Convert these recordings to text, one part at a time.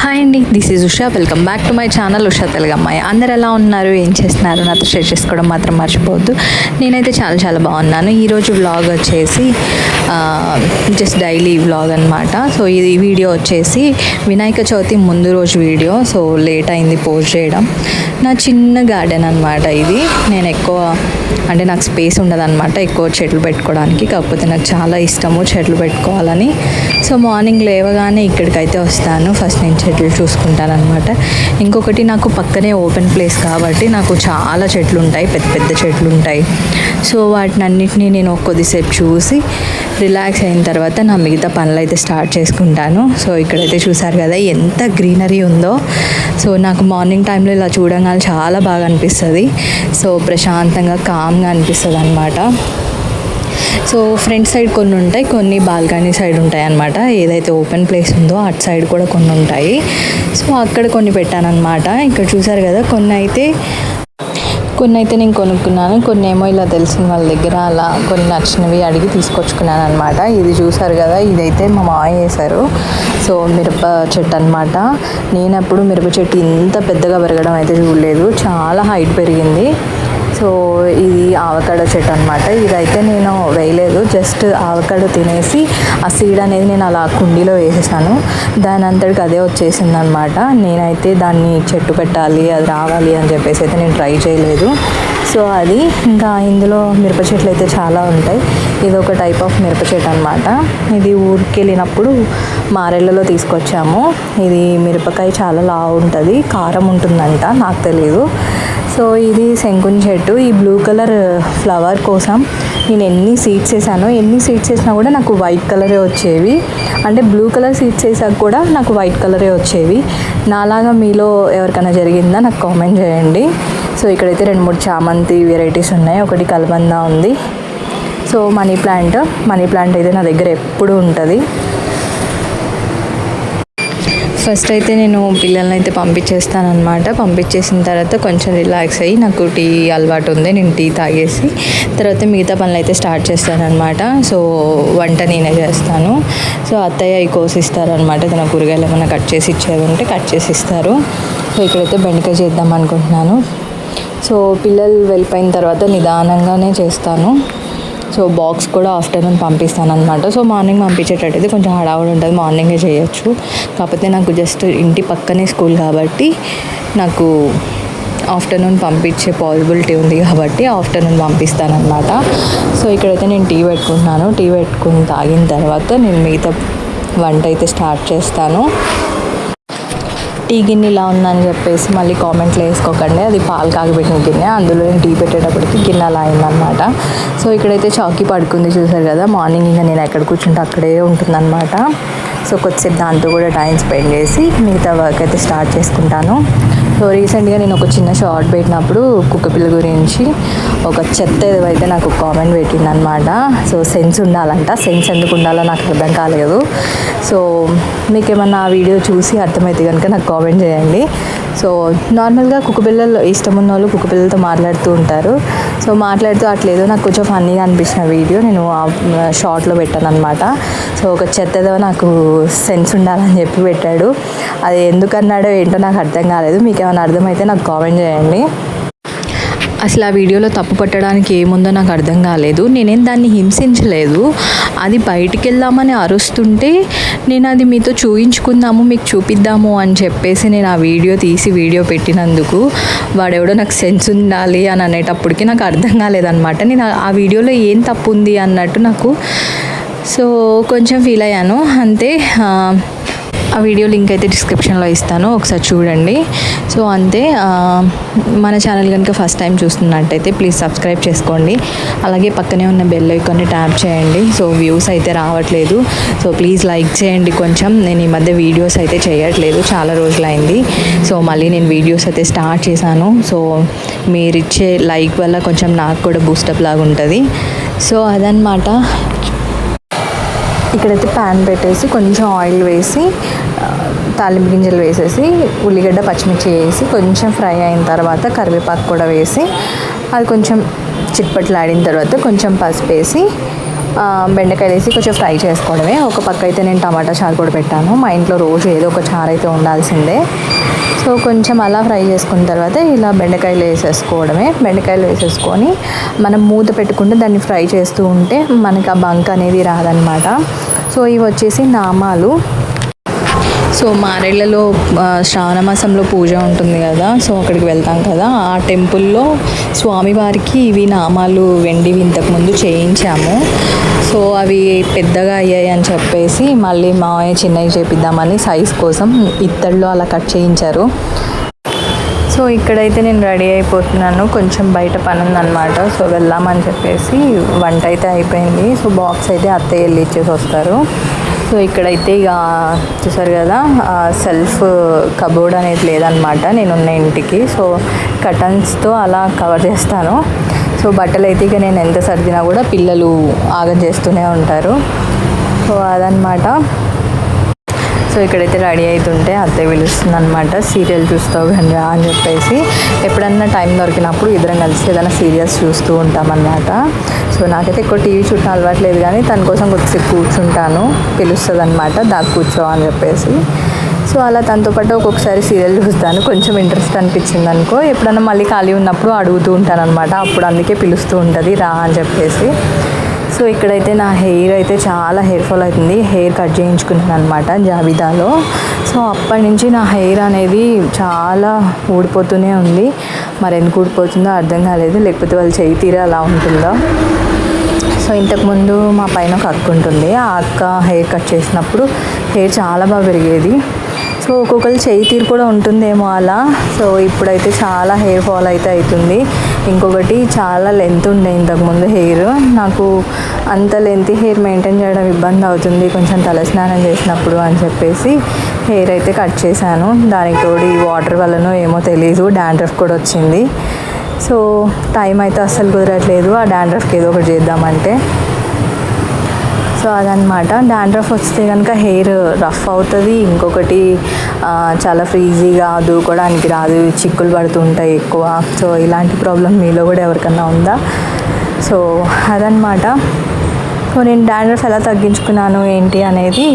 Hi అండి this is Usha. Welcome back to my channel Usha తెలుగమ్మాయి. అందరు ఎలా ఉన్నారు? ఏం చేస్తున్నారు? నాతో షేర్ చేసుకోవడం మాత్రం మర్చిపోవద్దు. నేనైతే చాలా చాలా బాగున్నాను. ఈరోజు వ్లాగ్ వచ్చేసి జస్ట్ డైలీ వ్లాగ్ అనమాట సో ఇది వీడియో వచ్చేసి వినాయక చవితి ముందు రోజు వీడియో. సో లేట్ అయింది పోస్ట్ చేయడం. నా చిన్న గార్డెన్ అనమాట ఇది. నేను ఎక్కువ అంటే నాకు స్పేస్ ఉండదన్నమాట ఎక్కువ చెట్లు పెట్టుకోవడానికి. కాకపోతే నాకు చాలా ఇష్టము చెట్లు పెట్టుకోవాలని. సో మార్నింగ్ లేవగానే ఇక్కడికైతే వస్తాను. ఫస్ట్ నేను చెట్లు చూసుకుంటాను అనమాట ఇంకొకటి నాకు పక్కనే ఓపెన్ ప్లేస్ కాబట్టి నాకు చాలా చెట్లు ఉంటాయి. పెద్ద పెద్ద చెట్లు ఉంటాయి. సో వాటిని అన్నిటినీ నేను కొద్దిసేపు చూసి రిలాక్స్ అయిన తర్వాత నా మిగతా పనులు అయితే స్టార్ట్ చేసుకుంటాను. సో ఇక్కడైతే చూసారు కదా ఎంత గ్రీనరీ ఉందో. సో నాకు మార్నింగ్ టైంలో ఇలా చూడగానే చాలా బాగా అనిపిస్తుంది. సో ప్రశాంతంగా కామ్గా అనిపిస్తుంది అనమాట సో ఫ్రంట్ సైడ్ కొన్ని ఉంటాయి కొన్ని బాల్కనీ సైడ్ ఉంటాయి అన్నమాట ఏదైతే ఓపెన్ ప్లేస్ ఉందో అటు సైడ్ కూడా కొన్ని ఉంటాయి. సో అక్కడ కొన్ని పెట్టాను అనమాట ఇక్కడ చూసారు కదా కొన్ని అయితే కొన్ని అయితే నేను కొనుక్కున్నాను. కొన్ని ఏమో ఇలా తెలిసిన వాళ్ళ దగ్గర అలా కొన్ని నచ్చినవి అడిగి తీసుకొచ్చుకున్నాను అనమాట ఇది చూసారు కదా ఇదైతే మా మాయ వేశారు సో మిరప చెట్టు అనమాట నేను అప్పుడు మిరప చెట్టు ఇంత పెద్దగా పెరగడం అయితే చూడలేదు. చాలా హైట్ పెరిగింది. సో ఇది ఆవకాడో చెట్టు అనమాట ఇదైతే నేను వేయలేదు. జస్ట్ ఆవకాడో తినేసి ఆ సీడ్ అనేది నేను అలా కుండీలో వేసేసాను. దాని అంతటికి అదే వచ్చేసింది అనమాట నేనైతే దాన్ని చెట్టు పెట్టాలి అది రావాలి అని చెప్పేసి అయితే నేను ట్రై చేయలేదు. సో అది ఇంకా ఇందులో మిరప చెట్లు అయితే చాలా ఉంటాయి. ఇది ఒక టైప్ ఆఫ్ మిరప చెట్టు అనమాట ఇది ఊరికి వెళ్ళినప్పుడు మారెళ్ళలో తీసుకొచ్చాము. ఇది మిరపకాయ చాలా లావు ఉంటుంది కారం ఉంటుందంట నాకు తెలియదు సో ఇది శంకుని చెట్టు. ఈ బ్లూ కలర్ ఫ్లవర్ కోసం నేను ఎన్ని సీడ్స్ వేసానో ఎన్ని సీడ్స్ వేసినా కూడా నాకు వైట్ కలరే వచ్చేవి. అంటే బ్లూ కలర్ సీడ్స్ వేసాక కూడా నాకు వైట్ కలరే వచ్చేవి. నాలాగా మీలో ఎవరికైనా జరిగిందా నాకు కామెంట్ చేయండి. సో ఇక్కడైతే రెండు మూడు చామంతి వెరైటీస్ ఉన్నాయి. ఒకటి కలబంద ఉంది. So money plant money plant అయితే నా దగ్గర ఎప్పుడు ఉంటుంది. ఫస్ట్ అయితే నేను పిల్లల్ని అయితే పంపించేస్తాను అనమాట పంపించేసిన తర్వాత కొంచెం రిలాక్స్ అయ్యి నాకు టీ అలవాటు ఉంది నేను టీ తాగేసి తర్వాత మిగతా పనులు అయితే స్టార్ట్ చేస్తానమాట సో వంట నేనే చేస్తాను. సో అత్తయ్య అవి కోసిస్తారనమాట తన కూరగాయలు ఏమైనా కట్ చేసి ఇచ్చేది ఉంటే కట్ చేసి ఇస్తారు. సో ఇక్కడైతే బెండకాయ చేద్దాం అనుకుంటున్నాను. సో పిల్లలు వెళ్ళిపోయిన తర్వాత నిదానంగానే చేస్తాను. సో బాక్స్ కూడా ఆఫ్టర్నూన్ పంపిస్తాను అనమాట సో మార్నింగ్ పంపించేటట్టయితే కొంచెం హడావుడి ఉంటుంది మార్నింగే చేయొచ్చు. కాకపోతే నాకు జస్ట్ ఇంటి పక్కనే స్కూల్ కాబట్టి నాకు ఆఫ్టర్నూన్ పంపించే పాసిబిలిటీ ఉంది కాబట్టి ఆఫ్టర్నూన్ పంపిస్తాను సో ఇక్కడైతే నేను టీ పెట్టుకుంటున్నాను. టీ పెట్టుకుని తాగిన తర్వాత నేను మిగతా వంట అయితే స్టార్ట్ చేస్తాను. టీ గిన్నె ఇలా ఉందని చెప్పేసి మళ్ళీ కామెంట్లో వేసుకోకండి. అది పాలు కాగబెట్టిన గిన్నె. అందులో నేను టీ పెట్టేటప్పటికి గిన్నె అలా అయిందనమాట సో ఇక్కడైతే చౌకీ పడుకుంది చూసారు కదా. మార్నింగ్ ఇంకా నేను ఎక్కడ కూర్చుంటే అక్కడే ఉంటుందన్నమాట. సో కొద్దిసేపు దాంతో కూడా టైం స్పెండ్ చేసి మిగతా వర్క్ అయితే స్టార్ట్ చేసుకుంటాను. సో రీసెంట్గా నేను ఒక చిన్న షార్ట్ పెట్టినప్పుడు కుక్కపిల్ల గురించి ఒక చెత్త ఏదైతే నాకు కామెంట్ పెట్టింది అనమాట సో సెన్స్ ఉండాలంట. సెన్స్ ఎందుకు ఉండాలో నాకు అర్థం కాలేదు. సో మీకు ఏమన్నా ఆ వీడియో చూసి అర్థమైతే కనుక నాకు కామెంట్ చేయండి. సో నార్మల్గా కుక్కపిల్లలు ఇష్టం ఉన్న వాళ్ళు కుక్కపిల్లలతో మాట్లాడుతూ ఉంటారు. సో మాట్లాడుతూ అట్లేదో నాకు కొంచెం ఫన్నీగా అనిపించిన వీడియో నేను ఆ షార్ట్లో పెట్టాను అనమాట సో ఒక చెత్తదో నాకు సెన్స్ ఉండాలని చెప్పి పెట్టాడు. అది ఎందుకన్నాడో ఏంటో నాకు అర్థం కాలేదు. మీకు ఏమైనా అర్థమైతే నాకు కామెంట్ చేయండి. అసలు ఆ వీడియోలో తప్పు పట్టడానికి ఏముందో నాకు అర్థం కాలేదు. నేనేం దాన్ని హింసించలేదు. అది బయటికి వెళ్దామని అరుస్తుంటే నేను అది మీతో చూయించుకుందాము మీకు చూపిద్దాము అని చెప్పేసి నేను ఆ వీడియో తీసి వీడియో పెట్టినందుకు వాడెవడో నాకు సెన్స్ ఉండాలి అని అనేటప్పటికి నాకు అర్థం కాలేదన్నమాట. నేను ఆ- ఆ వీడియోలో ఏం తప్పు ఉంది అన్నట్టు నాకు సో కొంచెం ఫీల్ అయ్యాను. అంతే ఆ, వీడియో లింక్ అయితే డిస్క్రిప్షన్లో ఇస్తాను ఒకసారి చూడండి. సో అంతే మన ఛానల్ కనుక ఫస్ట్ టైం చూస్తున్నట్టయితే ప్లీజ్ సబ్స్క్రైబ్ చేసుకోండి. అలాగే పక్కనే ఉన్న బెల్ ఐకాన్ని ట్యాప్ చేయండి. సో వ్యూస్ అయితే రావట్లేదు. సో ప్లీజ్ లైక్ చేయండి కొంచెం. నేను ఈ మధ్య వీడియోస్ అయితే చేయట్లేదు చాలా రోజులైంది. సో మళ్ళీ నేను వీడియోస్ అయితే స్టార్ట్ చేశాను. సో మీరిచ్చే లైక్ వల్ల కొంచెం నాకు కూడా బూస్టప్ లాగా ఉంటుంది సో అదనమాట ఇక్కడైతే ప్యాన్ పెట్టేసి కొంచెం ఆయిల్ వేసి తాలింపు గింజలు వేసేసి ఉల్లిగడ్డ పచ్చిమిర్చి వేసి కొంచెం ఫ్రై అయిన తర్వాత కరివేపాకు కూడా వేసి అది కొంచెం చిట్పట్లాడిన తర్వాత కొంచెం పసుపు వేసి బెండకాయలు వేసి కొంచెం ఫ్రై చేసుకోవడమే. ఒక పక్క అయితే నేను టమాటా చారు కూడా పెట్టాను. మా ఇంట్లో రోజు ఏదో ఒక చారు అయితే ఉండాల్సిందే. సో కొంచెం అలా ఫ్రై చేసుకున్న తర్వాత ఇలా బెండకాయలు వేసేసుకోవడమే. బెండకాయలు వేసేసుకొని మనం మూత పెట్టుకుంటే దాన్ని ఫ్రై చేస్తూ ఉంటే మనకి ఆ బంక్ అనేది రాదనమాట సో ఇవి వచ్చేసి నామాలు. సో మారేళ్ళలో శ్రావణ మాసంలో పూజ ఉంటుంది కదా సో అక్కడికి వెళ్తాం కదా. ఆ టెంపుల్లో స్వామివారికి ఇవి నామాలు వెండివి ఇంతకుముందు చేయించాము. సో అవి పెద్దగా అయ్యాయి అని చెప్పేసి మళ్ళీ మావయ్య చిన్నవి చేపిద్దామని సైజ్ కోసం ఇత్తడిలో అలా కట్ చేయించారు. సో ఇక్కడైతే నేను రెడీ అయిపోతున్నాను. కొంచెం బయట పని ఉందన్నమాట సో వెళ్దామని చెప్పేసి వంట అయితే అయిపోయింది. సో బాక్స్ అయితే అత్తయ్య వెళ్ళి ఇచ్చేసి వస్తారు. సో ఇక్కడైతే ఇక చూసారు కదా సెల్ఫ్ కబోర్డ్ అనేది లేదనమాట నేనున్న ఇంటికి. సో కటన్స్తో అలా కవర్ చేస్తాను. సో బట్టలు అయితే ఇక నేను ఎంత సర్దినా కూడా పిల్లలు ఆగం చేస్తూనే ఉంటారు. సో అదనమాట సో ఇక్కడైతే రెడీ అవుతుంటే అత్తయ్య పిలుస్తుంది అనమాట సీరియల్ చూస్తావు కానీ రా అని చెప్పేసి. ఎప్పుడన్నా టైం దొరికినప్పుడు ఇద్దరం కలిసి ఏదైనా సీరియల్స్ చూస్తూ ఉంటామన్నమాట. సో నాకైతే ఎక్కువ టీవీ చూడటం అలవాట్లేదు కానీ తన కోసం కొద్దిసేపు కూర్చుంటాను పిలుస్తుంది అనమాట దాకా కూర్చో అని చెప్పేసి. సో అలా తనతో పాటు ఒక్కొక్కసారి సీరియల్ చూస్తాను కొంచెం ఇంట్రెస్ట్ అనిపించింది అనుకో. ఎప్పుడన్నా మళ్ళీ ఖాళీ ఉన్నప్పుడు అడుగుతూ ఉంటాను అనమాట అప్పుడు అందుకే పిలుస్తూ ఉంటుంది రా అని చెప్పేసి. సో ఇక్కడైతే నా హెయిర్ అయితే చాలా హెయిర్ ఫాల్ అవుతుంది. హెయిర్ కట్ చేయించుకున్నాను అనమాట జాబితాలో. సో అప్పటి నుంచి నా హెయిర్ అనేది చాలా ఊడిపోతూనే ఉంది. మరి ఎందుకు ఊడిపోతుందో అర్థం కాలేదు. లేకపోతే వాళ్ళు చేయి తీరే అలా ఉంటుందో? సో ఇంతకుముందు మా పైన ఒక అక్క ఉంటుంది ఆ అక్క హెయిర్ కట్ చేసినప్పుడు హెయిర్ చాలా బాగా పెరిగేది. సో ఒక్కొక్కరు చేయి తీరు కూడా ఉంటుందేమో అలా. సో ఇప్పుడైతే చాలా హెయిర్ ఫాల్ అయితే అవుతుంది. ఇంకొకటి చాలా లెంత్ ఉండే ఇంతకుముందు హెయిర్ నాకు అంత లెంత్ హెయిర్ మెయింటైన్ చేయడం ఇబ్బంది అవుతుంది. కొంచెం తలస్నానం చేసినప్పుడు అని చెప్పేసి హెయిర్ అయితే కట్ చేశాను. దానికి తోడు ఈ వాటర్ వల్లనో ఏమో తెలియదు డాండ్రఫ్ కూడా వచ్చింది. సో టైం అయితే అస్సలు కుదరట్లేదు. ఆ డాండ్రఫ్కి ఏదో ఒకటి చేద్దామంటే. సో అదనమాట డాండ్రఫ్ వస్తే కనుక హెయిర్ రఫ్ అవుతుంది. ఇంకొకటి చాలా ఫ్రీజీగా దూకోవడానికి రాదు. చిక్కులు పడుతుంటాయి ఎక్కువ. సో ఇలాంటి ప్రాబ్లం మీలో కూడా ఎవరికన్నా ఉందా? సో అదనమాట సో నేను డాండ్రఫ్ ఎలా తగ్గించుకున్నాను ఏంటి అనేది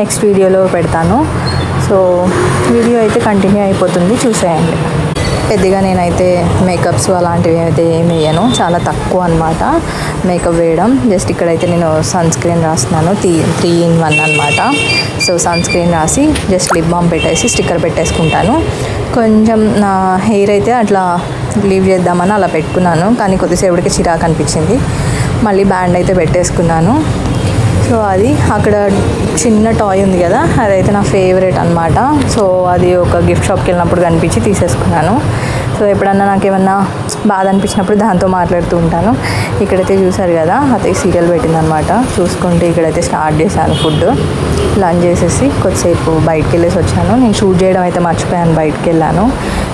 నెక్స్ట్ వీడియోలో పెడతాను. సో వీడియో అయితే కంటిన్యూ అయిపోతుంది. చూసేయండి. పెద్దగా నేనైతే మేకప్స్ అలాంటివి అయితే ఏమి వేయను. చాలా తక్కువ అనమాట మేకప్ వేయడం. జస్ట్ ఇక్కడైతే నేను సన్ స్క్రీన్ రాస్తున్నాను. త్రీ త్రీ ఇన్ వన్ అనమాట సో సన్ స్క్రీన్ రాసి జస్ట్ లిప్ బామ్ పెట్టేసి స్టిక్కర్ పెట్టేసుకుంటాను. కొంచెం నా హెయిర్ అయితే అట్లా లీవ్ చేద్దామని అలా పెట్టుకున్నాను. కానీ కొద్దిసేపటికి చిరాకు అనిపించింది. మళ్ళీ బ్యాండ్ అయితే పెట్టేసుకున్నాను. సో అది అక్కడ చిన్న టాయ్ ఉంది కదా అదైతే నా ఫేవరెట్ అనమాట సో అది ఒక గిఫ్ట్ షాప్కి వెళ్ళినప్పుడు కనిపించి తీసేసుకున్నాను. సో ఎప్పుడన్నా నాకు ఏమన్నా బాధ అనిపించినప్పుడు దాంతో మాట్లాడుతూ ఉంటాను. ఇక్కడైతే చూసారు కదా అతయ్య సీరియల్ పెట్టిందనమాట చూసుకుంటే ఇక్కడైతే స్టార్ట్ చేశాను ఫుడ్. లంచ్ చేసేసి కొద్దిసేపు బయటకు వెళ్ళేసి వచ్చాను. నేను షూట్ చేయడం అయితే మర్చిపోయాను బయటకు వెళ్ళాను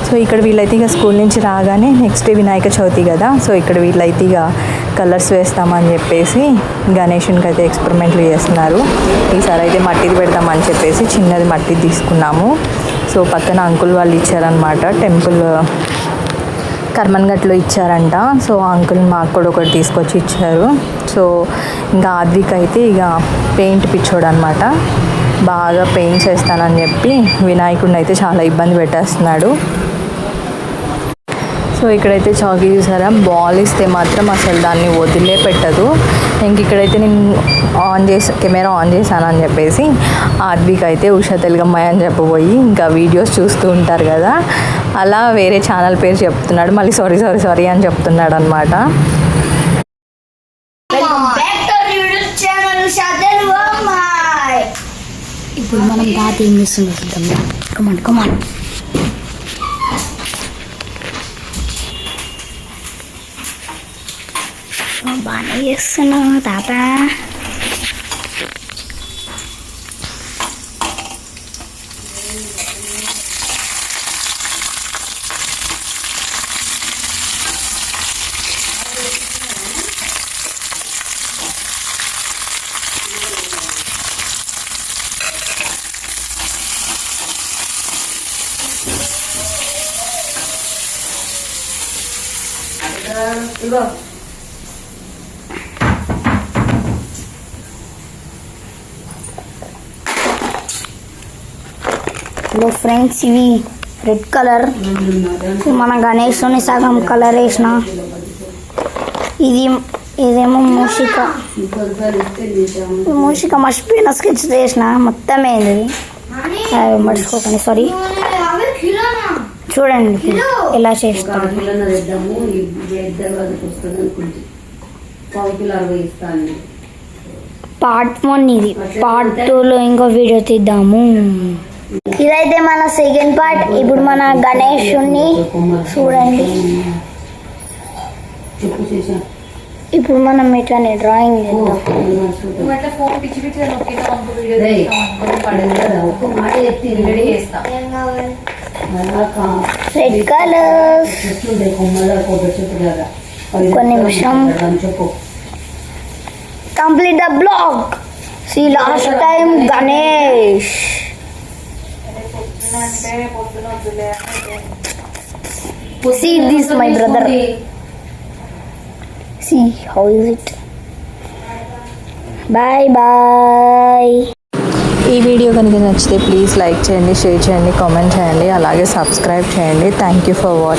సో ఇక్కడ వీళ్ళైతే ఇక స్కూల్ నుంచి రాగానే నెక్స్ట్ డే వినాయక చవితి కదా సో ఇక్కడ వీళ్ళైతే ఇక కలర్స్ వేస్తామని చెప్పేసి గణేషునికి అయితే ఎక్స్పెరిమెంట్లు చేస్తున్నారు. ఈసారి అయితే మట్టిది పెడతామని చెప్పేసి చిన్నది మట్టి తీసుకున్నాము. సో పక్కన అంకుల్ వాళ్ళు ఇచ్చారనమాట టెంపుల్ కర్మన్ఘట్లో ఇచ్చారంట. సో అంకుల్ మాకు కూడా ఒకటి తీసుకొచ్చి ఇచ్చారు. సో ఇంకా ఆద్విక్ అయితే ఇక పెయింట్ పిచ్చోడు అనమాట బాగా పెయింట్స్ వేస్తానని చెప్పి వినాయకుడిని అయితే చాలా ఇబ్బంది పెట్టేస్తున్నాడు. సో ఇక్కడైతే చాకీ చూసారా? బాల్ ఇస్తే మాత్రం అసలు దాన్ని వదిలే పెట్టదు. ఇంక ఇక్కడైతే నేను ఆన్ చేసి కెమెరా ఆన్ చేశాను అని చెప్పేసి ఆద్విక్ అయితే ఉషా తెలుగమ్మాయి అని చెప్పబోయి ఇంకా వీడియోస్ చూస్తూ ఉంటారు కదా. అలా వేరే ఛానల్ పేరు చెప్తున్నాడు. మళ్ళీ సారీ సారీ సారీ అని చెప్తున్నాడు అనమాట ఇప్పుడు మనం తాత ఏం come on come on manis iya, ng tata Terima kasih. Hello friends ఇవి రెడ్ కలర్. మన గణేష్ని సగం కలర్ వేసిన. ఇది ఇదేమో మూషిక. మూషిక మర్చిపోయిన స్కెచ్ చేసిన మొత్తం ఏంది? మర్చిపోకండి సారీ చూడండి ఎలా చేస్తాను పార్ట్ వన్ ఇది. పార్ట్ టూలో ఇంకో వీడియో తీద్దాము. ఇదైతే మన సెకండ్ పార్ట్ ఇప్పుడు మన గణేషుణ్ణి చూడండి. ఇప్పుడు మనం ఇట్లా డ్రాయింగ్ రెడ్ కలర్స్ ఒక నిమిషం. Complete the black see last time Ganesh See this, my brother. See how is it bye bye ఈ వీడియో కనుక నచ్చితే ప్లీజ్ లైక్ చేయండి షేర్ చేయండి కామెంట్ చేయండి అలాగే సబ్స్క్రైబ్ చేయండి. Thank you for watching